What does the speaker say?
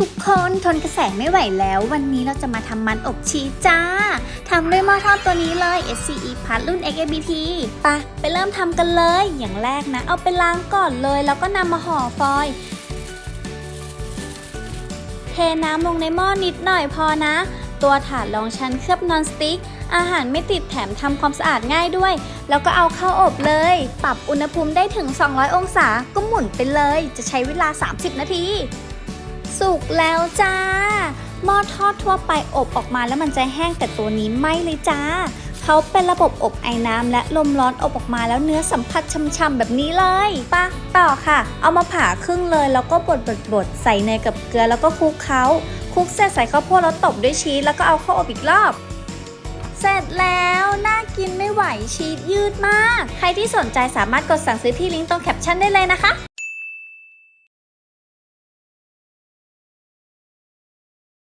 ทุกคนทนกระแสไม่ไหวแล้ว วันนี้เราจะมาทำมันอบชีสจ้าทำด้วยหม้อทอดตัวนี้เลย SCE พัดรุ่น XABT ไปะไปเริ่มทำกันเลย อย่างแรกนะ เอาไปล้างก่อนเลย แล้วก็นำมาห่อฟอยล์เทน้ำลงในหม้อนิดหน่อยพอนะ ตัวถาดรองชั้นเคลือบนอนสติ๊ก อาหารไม่ติดแถมทำความสะอาดง่ายด้วย แล้วก็เอาเข้าอบเลย ปรับอุณหภูมิได้ถึง 200 องศา ก็หมุนไปเลย จะใช้เวลา 30 นาที สุกแล้วจ้า หม้อทอดทั่วไปอบออกมาแล้วมันจะแห้งแต่ตัวนี้ไม่เลยจ้า เขาเป็นระบบอบไอ้น้ำและลมร้อนอบออกมาแล้วเนื้อสัมผัสช่ำๆแบบนี้เลยปะต่อค่ะ เอามาผ่าครึ่งเลยแล้วก็บดบดใส่เนยกับเกลือแล้วก็คลุกเขาคลุกเสร็จใส่ข้าวโพดแล้วตบด้วยชีสแล้วก็เอาเข้าอบอีกรอบเสร็จแล้ว น่ากินไม่ไหวชีสยืดมาก ใครที่สนใจสามารถกดสั่งซื้อที่ลิงก์ตรงแคปชั่นได้เลยนะคะ